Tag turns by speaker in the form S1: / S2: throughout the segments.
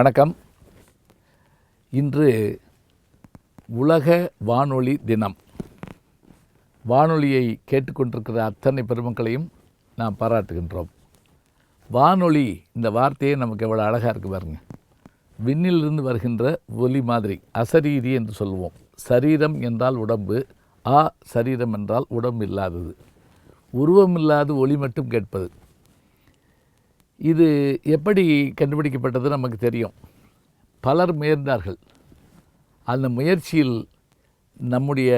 S1: வணக்கம். இன்று உலக வானொலி தினம். வானொலியை கேட்டுக்கொண்டிருக்கிற அத்தனை பெருமக்களையும் நாம் பாராட்டுகின்றோம். வானொலி இந்த வார்த்தையே நமக்கு எவ்வளோ அழகாக இருக்குது பாருங்க. விண்ணிலிருந்து வருகின்ற ஒலி மாதிரி அசரீரி என்று சொல்லுவோம். சரீரம் என்றால் உடம்பு ஆ சரீரம் என்றால் உடம்பு இல்லாதது. உருவம் இல்லாத ஒளி மட்டும் கேட்பது. இது எப்படி கண்டுபிடிக்கப்பட்டது நமக்கு தெரியும். பலர் முயன்றார்கள். அந்த முயற்சியில் நம்முடைய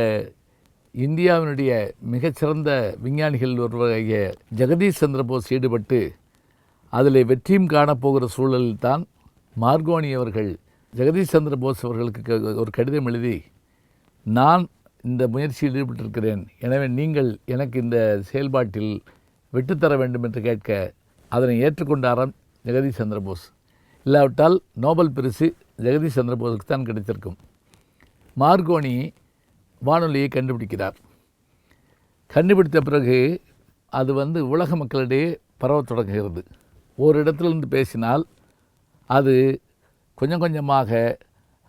S1: இந்தியாவினுடைய மிகச்சிறந்த விஞ்ஞானிகள் ஒருவராகிய ஜெகதீஷ் சந்திரபோஸ் ஈடுபட்டு அதில் வெற்றியும் காணப்போகிற சூழலில் தான் மார்கோனி அவர்கள் ஜெகதீஷ் சந்திரபோஸ் அவர்களுக்கு க- ஒரு கடிதம் எழுதி நான் இந்த முயற்சியில் ஈடுபட்டிருக்கிறேன். எனவே நீங்கள் எனக்கு இந்த செயல்பாட்டில் விட்டுத்தர வேண்டும் என்று கேட்க அதனை ஏற்றுக்கொண்டாராம் ஜெகதீஷ் சந்திர போஸ். இல்லாவிட்டால் நோபல் பரிசு ஜெகதீஷ் சந்திரபோஸுக்கு தான் கிடைத்திருக்கும். மார்கோனி வானொலியை கண்டுபிடிக்கிறார். கண்டுபிடித்த பிறகு அது வந்து உலக மக்களிடையே பரவத் தொடங்குகிறது. ஒரு இடத்துலேருந்து பேசினால் அது கொஞ்சம் கொஞ்சமாக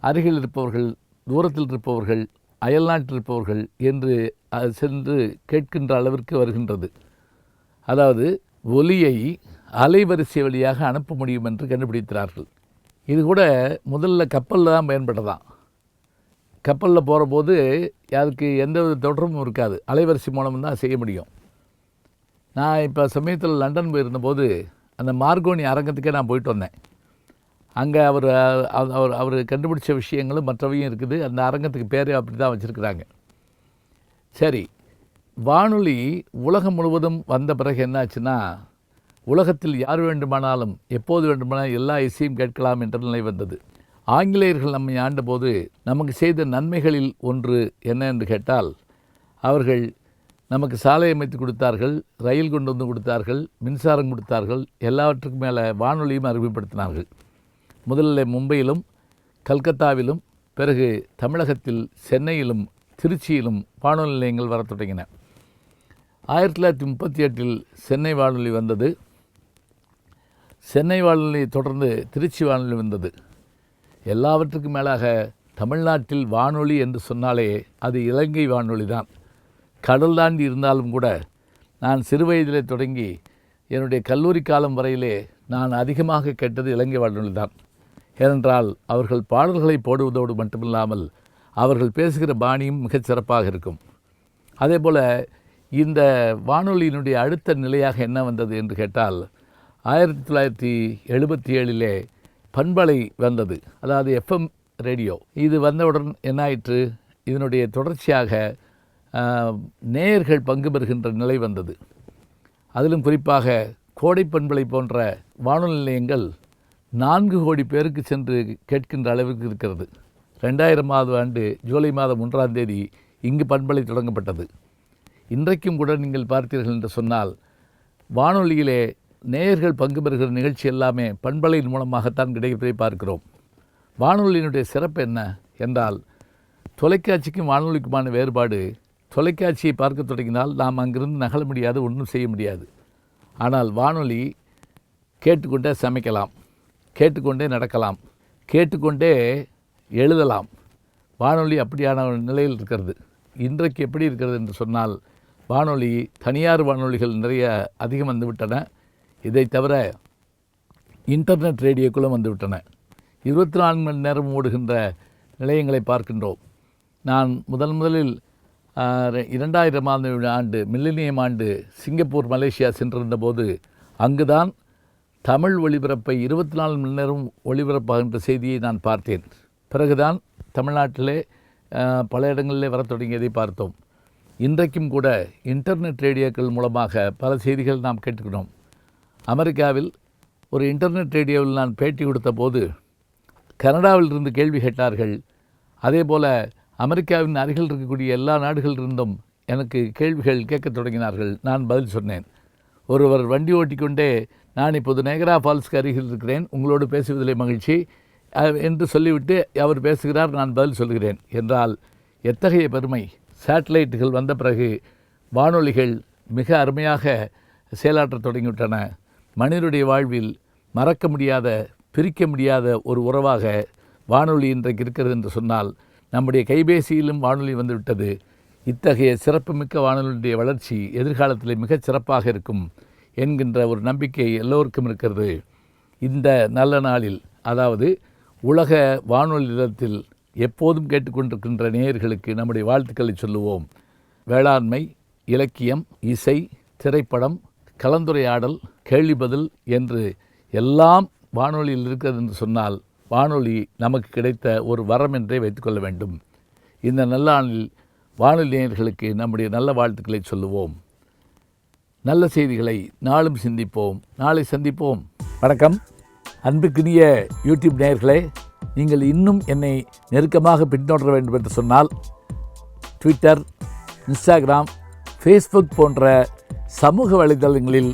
S1: அருகில் இருப்பவர்கள் தூரத்தில் இருப்பவர்கள் அயல்நாட்டில் இருப்பவர்கள் என்று அது சென்று கேட்கின்ற அளவிற்கு வருகின்றது. அதாவது ஒலியை அலைவரிசை வழியாக அனுப்ப முடியும் என்று கண்டுபிடித்தார்கள் இது கூட முதல்ல கப்பலில் தான் பயன்பட்டதான் கப்பலில் போகிற போது அதுக்கு எந்த வித தொடர்பும் இருக்காது. அலைவரிசை மூலம் தான் செய்ய முடியும். நான் இப்போ சமயத்தில் லண்டன் போயிருந்தபோது அந்த மார்கோனி அரங்கத்துக்கே நான் போயிட்டு வந்தேன். அங்கே அவர் அவர் அவர் கண்டுபிடிச்ச விஷயங்களும் மற்றவையும் இருக்குது. அந்த அரங்கத்துக்கு பேர் அப்படி தான் வச்சுருக்குறாங்க. சரி வானொலி உலகம் முழுவதும் வந்த பிறகு என்னாச்சுன்னா உலகத்தில் யார் வேண்டுமானாலும் எப்போது வேண்டுமானாலும் எல்லா இசையும் கேட்கலாம் என்ற நிலை வந்தது. ஆங்கிலேயர்கள் நம்மை ஆண்டபோது நமக்கு செய்த நன்மைகளில் ஒன்று என்ன என்று கேட்டால் அவர்கள் நமக்கு சாலை அமைத்து கொடுத்தார்கள் ரயில் கொண்டு வந்து கொடுத்தார்கள் மின்சாரம் கொடுத்தார்கள் எல்லாவற்றுக்கும் மேலே வானொலியும் அறிமுகப்படுத்தினார்கள். முதல்ல மும்பையிலும் கல்கத்தாவிலும் பிறகு தமிழகத்தில் சென்னையிலும் திருச்சியிலும் வானொலி நிலையங்கள் வரத் தொடங்கின. ஆயிரத்தி தொள்ளாயிரத்தி முப்பத்தி எட்டில் சென்னை வானொலி வந்தது. சென்னை வானொலி தொடர்ந்து திருச்சி வானொலி வந்தது. எல்லாவற்றுக்கும் மேலாக தமிழ்நாட்டில் வானொலி என்று சொன்னாலே அது இலங்கை வானொலி தான். கடல் தாண்டி இருந்தாலும் கூட நான் சிறுவயதிலே தொடங்கி என்னுடைய கல்லூரி காலம் வரையிலே நான் அதிகமாக கேட்டது இலங்கை வானொலி தான். ஏனென்றால் அவர்கள் பாடல்களை போடுவதோடு மட்டுமில்லாமல் அவர்கள் பேசுகிற பாணியும் மிகச் சிறப்பாக இருக்கும். அதே போல் இந்த வானொலியினுடைய அடுத்த நிலையாக என்ன வந்தது என்று கேட்டால் ஆயிரத்தி தொள்ளாயிரத்தி எழுபத்தி ஏழிலே பண்பலை வந்தது. அதாவது எஃப்எம் ரேடியோ. இது வந்தவுடன் என்ன ஆயிற்று இதனுடைய தொடர்ச்சியாக நேயர்கள் பங்கு பெறுகின்ற நிலை வந்தது. அதிலும் குறிப்பாக கோடை பண்பலை போன்ற வானொலி நிலையங்கள் நான்கு கோடி பேருக்கு சென்று கேட்கின்ற அளவிற்கு இருக்கிறது. ரெண்டாயிரமாவது ஆண்டு ஜூலை மாதம் ஒன்றாம் தேதி இங்கு பண்பலை தொடங்கப்பட்டது. இன்றைக்கும் கூட நீங்கள் பார்த்தீர்கள் என்று சொன்னால் வானொலியிலே நேயர்கள் பங்கு பெறுகிற நிகழ்ச்சி எல்லாமே பண்பலையின் மூலமாகத்தான் கிடைப்பதை பார்க்கிறோம். வானொலியினுடைய சிறப்பு என்ன என்றால் தொலைக்காட்சிக்கும் வானொலிக்குமான வேறுபாடு தொலைக்காட்சியை பார்க்க தொடங்கினால் நாம் அங்கிருந்து நகல முடியாது ஒன்றும் செய்ய முடியாது. ஆனால் வானொலி கேட்டுக்கொண்டே சமைக்கலாம் கேட்டுக்கொண்டே நடக்கலாம் கேட்டுக்கொண்டே எழுதலாம். வானொலி அப்படியான ஒரு நிலையில் இருக்கிறது. இன்றைக்கு எப்படி இருக்கிறது என்று சொன்னால் வானொலி தனியார் வானொலிகள் நிறைய அதிகம் வந்துவிட்டன. இதை தவிர இன்டர்நெட் ரேடியோக்களும் வந்துவிட்டன. இருபத்தி நான்கு மணி நேரம் ஓடுகின்ற நிலையங்களை பார்க்கின்றோம். நான் முதல் முதலில் இரண்டாயிரம் ஆண்டு மில்லினியம் ஆண்டு சிங்கப்பூர் மலேசியா சென்றிருந்த போது அங்குதான் தமிழ் ஒளிபரப்பை இருபத்தி நாலு மணி நேரம் ஒளிபரப்பாகின்ற செய்தியை நான் பார்த்தேன். பிறகுதான் தமிழ்நாட்டிலே பல இடங்களிலே வரத் தொடங்கியதை பார்த்தோம். இன்றைக்கும் கூட இன்டர்நெட் ரேடியோக்கள் மூலமாக பல செய்திகள் நாம் கேட்டுக்கிறோம். அமெரிக்காவில் ஒரு இன்டர்நெட் ரேடியோவில் நான் பேட்டி கொடுத்த போது கனடாவில் இருந்து கேள்வி கேட்டார்கள். அதே போல் அமெரிக்காவின் அருகில் இருக்கக்கூடிய எல்லா நாடுகளிலிருந்தும் எனக்கு கேள்விகள் கேட்கத் தொடங்கினார்கள். நான் பதில் சொன்னேன். ஒருவர் வண்டி ஓட்டிக்கொண்டே நான் இப்போது நேகரா ஃபால்ஸ்க்கு அருகில் இருக்கிறேன். உங்களோடு பேசுவதிலே மகிழ்ச்சி. என்று சொல்லிவிட்டு அவர் பேசுகிறார். நான் பதில் சொல்கிறேன். என்றால் எத்தகைய பெருமை. சேட்டலைட்டுகள் வந்த பிறகு வானொலிகள் மிக அருமையாக செயலாற்றத் தொடங்கிவிட்டன. மனிதனுடைய வாழ்வில் மறக்க முடியாத பிரிக்க முடியாத ஒரு உறவாக வானொலி இன்றைக்கு இருக்கிறது என்று சொன்னால் நம்முடைய கைபேசியிலும் வானொலி வந்துவிட்டது. இத்தகைய சிறப்புமிக்க வானொலியுடைய வளர்ச்சி எதிர்காலத்தில் மிகச் சிறப்பாக இருக்கும் என்கின்ற ஒரு நம்பிக்கை எல்லோருக்கும் இருக்கிறது. இந்த நல்ல நாளில் அதாவது உலக வானொலி நிலத்தில் எப்போதும் கேட்டுக்கொண்டிருக்கின்ற நேயர்களுக்கு நம்முடைய வாழ்த்துக்களை சொல்லுவோம். வேளாண்மை இலக்கியம் இசை திரைப்படம் கலந்துரையாடல் கேள்வி பதில் என்று எல்லாம் வானொலியில் இருக்கிறது என்று சொன்னால் வானொலி நமக்கு கிடைத்த ஒரு வரம் என்றே வைத்துக்கொள்ள வேண்டும். இந்த நல்லாளில் வானொலி நேயர்களுக்கு நம்முடைய நல்ல வாழ்த்துக்களை சொல்லுவோம். நல்ல செய்திகளை நாளும் சிந்திப்போம். நாளை சந்திப்போம். வணக்கம். அன்புக்குரிய யூடியூப் நேயர்களே நீங்கள் இன்னும் என்னை நெருக்கமாக பின்தொடர வேண்டும் என்று சொன்னால் ட்விட்டர் இன்ஸ்டாகிராம் ஃபேஸ்புக் போன்ற சமூக வலைதளங்களில்